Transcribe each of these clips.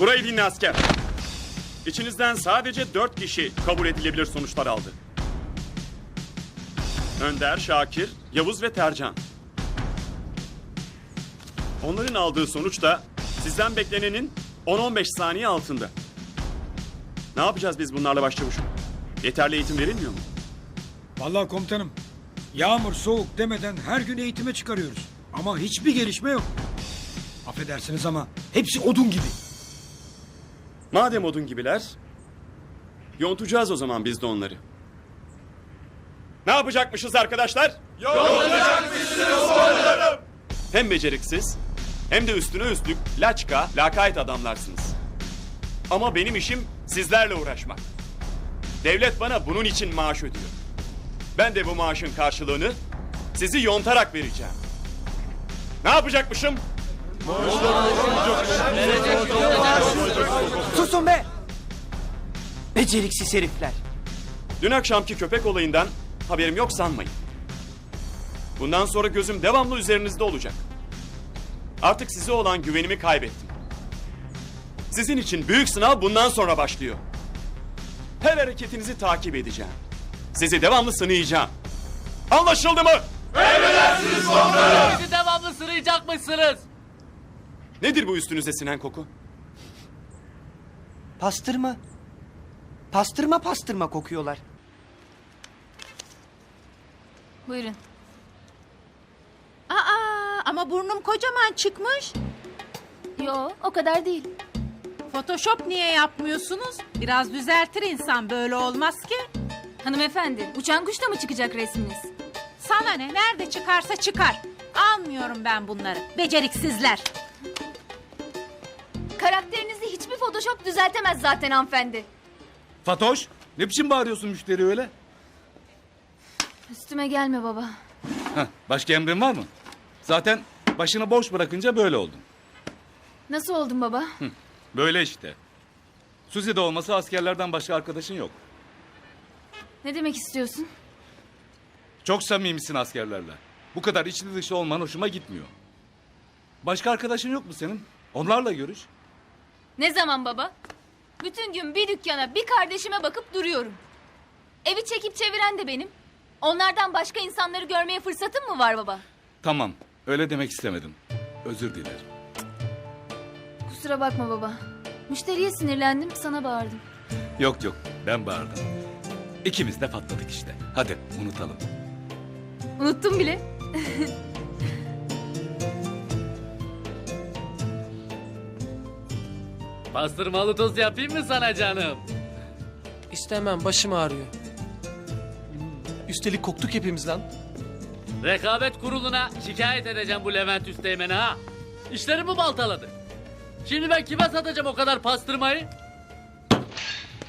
Burayı dinle asker. İçinizden sadece dört kişi kabul edilebilir sonuçlar aldı. Önder, Şakir, Yavuz ve Tercan. Onların aldığı sonuç da sizden beklenenin 10-15 saniye altında. Ne yapacağız biz bunlarla başçavuşum? Yeterli eğitim verilmiyor mu? Vallahi komutanım. Yağmur soğuk demeden her gün eğitime çıkarıyoruz. Ama hiçbir gelişme yok. Affedersiniz ama hepsi odun gibi. Madem odun gibiler, yontacağız o zaman biz de onları. Ne yapacakmışız arkadaşlar? Yontacakmışız Hem beceriksiz, hem de üstüne üstlük laçka, lakayt adamlarsınız. Ama benim işim sizlerle uğraşmak. Devlet bana bunun için maaş ödüyor. Ben de bu maaşın karşılığını sizi yontarak vereceğim. Ne yapacakmışım? Susun be! Beceriksiz herifler. Dün akşamki köpek olayından haberim yok sanmayın. Bundan sonra gözüm devamlı üzerinizde olacak. Artık size olan güvenimi kaybettim. Sizin için büyük sınav bundan sonra başlıyor. Her hareketinizi takip edeceğim. Sizi devamlı sınayacağım. Anlaşıldı mı? Bizi devamlı sırayacakmışsınız. Nedir bu üstünüze sinen koku? Pastırma. Pastırma pastırma kokuyorlar. Buyurun. Aa, ama burnum kocaman çıkmış. Yo o kadar değil. Photoshop niye yapmıyorsunuz? Biraz düzeltir insan böyle olmaz ki. Hanımefendi uçan kuşla mı çıkacak resminiz? Sana ne nerede çıkarsa çıkar. Almıyorum ben bunları. Beceriksizler. Karakterinizi hiçbir photoshop düzeltemez zaten hanımefendi. Fatoş, ne biçim bağırıyorsun müşteri öyle? Üstüme gelme baba. Heh, başka emrin var mı? Zaten başını boş bırakınca böyle oldun. Nasıl oldun baba? Böyle işte. Suzi'de olması askerlerden başka arkadaşın yok. Ne demek istiyorsun? Çok samimisin askerlerle. Bu kadar içli dışı olman hoşuma gitmiyor. Başka arkadaşın yok mu senin? Onlarla görüş. Ne zaman baba? Bütün gün bir dükkana bir kardeşime bakıp duruyorum. Evi çekip çeviren de benim. Onlardan başka insanları görmeye fırsatım mı var baba? Tamam, öyle demek istemedim. Özür dilerim. Kusura bakma baba. Müşteriye sinirlendim sana bağırdım. Yok yok, ben bağırdım. İkimiz de patladık işte. Hadi unutalım. Unuttum bile. Pastırmalı tost yapayım mı sana canım? İstemem başım ağrıyor. Üstelik koktuk hepimiz lan. Rekabet kuruluna şikayet edeceğim bu Levent Üsteğmen'i ha. İşlerimi baltaladı. Şimdi ben kime satacağım o kadar pastırmayı?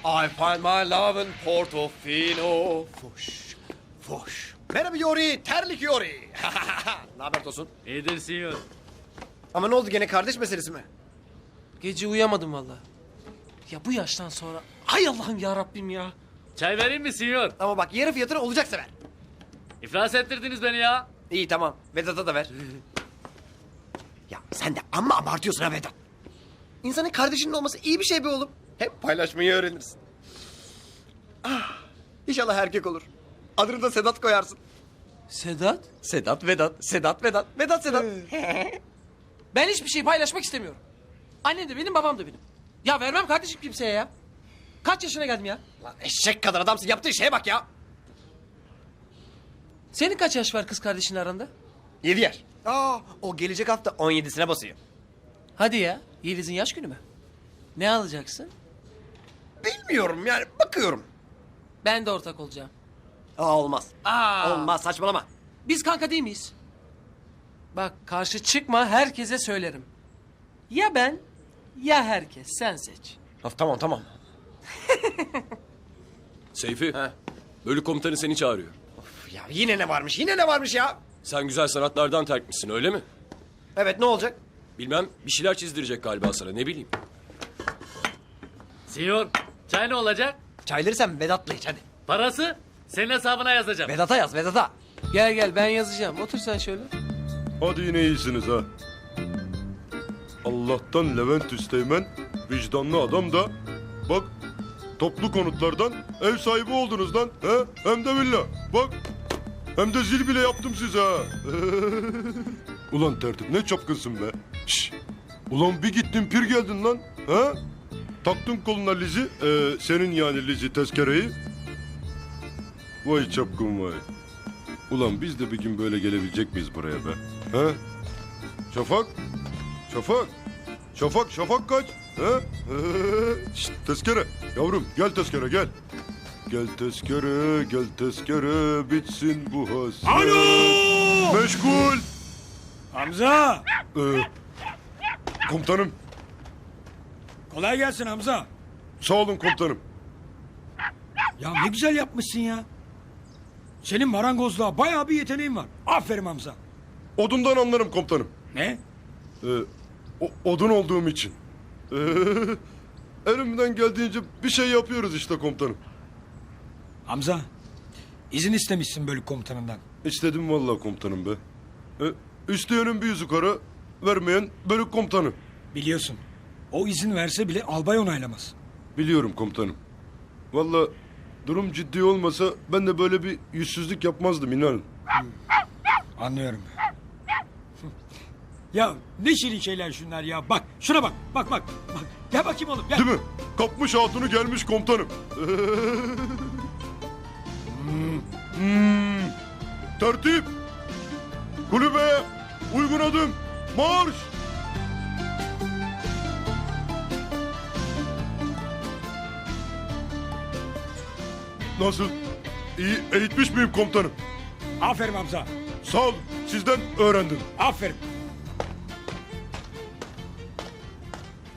I find my love in Portofino. Fuş, fuş. Merhaba Yori, terlik Yori. ne haber Tosun? İyidir sinyor. Ama ne oldu gene kardeş meselesi mi? Gece uyuyamadım valla. Ya bu yaştan sonra hay Allah'ım ya Rabbim ya. Çay vereyim mi sinyor? Ama bak yarı fiyatına olacaksa ver. İflas ettirdiniz beni ya. İyi tamam, Vedat'a da ver. ya sen de amma abartıyorsun ha Vedat. İnsanın kardeşinin olması iyi bir şey be oğlum. Hep paylaşmayı öğrenirsin. Ah, inşallah erkek olur. Adını da Sedat koyarsın. Sedat Sedat, Vedat, Sedat, Vedat, Vedat, Sedat. ben hiçbir şey paylaşmak istemiyorum. Annem de benim babam da benim. Ya vermem kardeşim kimseye ya. Kaç yaşına geldim ya? Lan eşek kadar adamsın yaptığın şeye bak ya. Senin kaç yaş var kız kardeşin aranda? Yedi yaş. Aa, o gelecek hafta 17'sine basıyor. Hadi ya Yeliz'in yaş günü mü? Ne alacaksın? Bilmiyorum yani bakıyorum. Ben de ortak olacağım. Aa olmaz. Aa, Olmaz saçmalama. Biz kanka değil miyiz? Bak karşı çıkma herkese söylerim. Ya ben ya herkes sen seç. Of, tamam tamam. Seyfi, He. bölük komutanı seni çağırıyor. Of, ya yine ne varmış yine ne varmış ya. Sen güzel sanatlardan terkmişsin öyle mi? Evet ne olacak? Bilmem bir şeyler çizdirecek galiba sana ne bileyim. Sinyor çay ne olacak? Çayları sen Vedat'la iç hadi. Parası senin hesabına yazacağım. Vedat'a yaz Vedat'a. Gel gel ben yazacağım. Otur sen şöyle. Hadi yine iyisiniz ha. Allah'tan Levent Üsteğmen vicdanlı adam da bak toplu konutlardan ev sahibi oldunuz lan. He? Hem de villa. Bak hem de zil bile yaptım size ha. Ulan tertip ne çapkınsın be. Şş. Ulan bir gittin pir geldin lan. Ha? Taktın koluna Lizi, ee, senin yani Lizi tezkereyi. Vay çapkın vay. Ulan biz de bir gün böyle gelebilecek miyiz buraya be? Ha? Şafak? Şafak? Şafak, Şafak kaç? Ha? Şşt, tezkere. Yavrum gel tezkere gel. Gel tezkere, gel tezkere, bitsin bu hasret. Alo! Meşgul. Hamza! Ee, komutanım, Kolay gelsin Hamza. sağ olun komutanım. Ya ne güzel yapmışsın ya. Senin marangozluğa bayağı bir yeteneğin var. Aferin Hamza. Odundan anlarım komutanım. Ne? Ee, o- odun olduğum için. Ee, elimden geldiğince bir şey yapıyoruz işte komutanım. Hamza, izin istemişsin bölük komutanından. İstedim vallahi komutanım be. Ee, isteyenin bir yüzü kara, vermeyen bölük komutanı. Biliyorsun. O izin verse bile albay onaylamaz. Biliyorum komutanım. Vallahi durum ciddi olmasa ben de böyle bir yüzsüzlük yapmazdım inanın. Anlıyorum. Ya ne şirin şeyler şunlar ya. Bak şuna bak. Bak bak. bak. Gel bakayım oğlum gel. Değil mi? Kapmış hatunu gelmiş komutanım. Hmm, hmm. Tertip. Kulübeye uygun adım. Marş. Nasıl? İyi eğitmiş miyim komutanım? Aferin Hamza. Sağ ol. Sizden öğrendim. Aferin.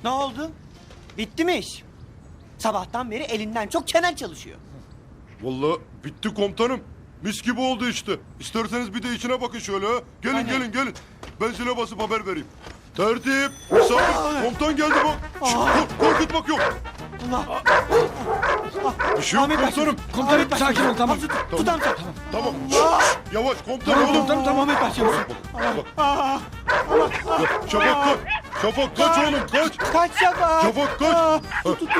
Ne oldu? Bitti mi iş? Sabahtan beri elinden çok çenen çalışıyor. Vallahi bitti komutanım. Mis gibi oldu işte. İsterseniz bir de içine bakın şöyle ha. Gelin Aynen. gelin gelin. Ben zile basıp haber vereyim. Tertip. Misafir. Komutan geldi bak. Şşt, kork- korkutmak yok. Allah. Bir şey yok Ahmet Bey, komutanım. Komutanım Ahmet sakin ol tamam. Hamza, tut, tut Hamza. Tamam. Şşt, Yavaş komutan Tamam oğlum. komutanım tamam Ahmet başlıyoruz. Aa, Ya, Şafak kaç. Şafak kaç oğlum kaç. kaç şaka. Şafak kaç. Ha,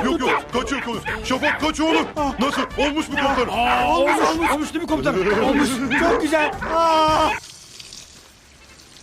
yok yok kaçıyor konuş. Şafak kaç oğlum. Nasıl olmuş mu komutanım? Aa, olmuş, olmuş, olmuş değil mi komutanım? olmuş. Çok güzel. Aa,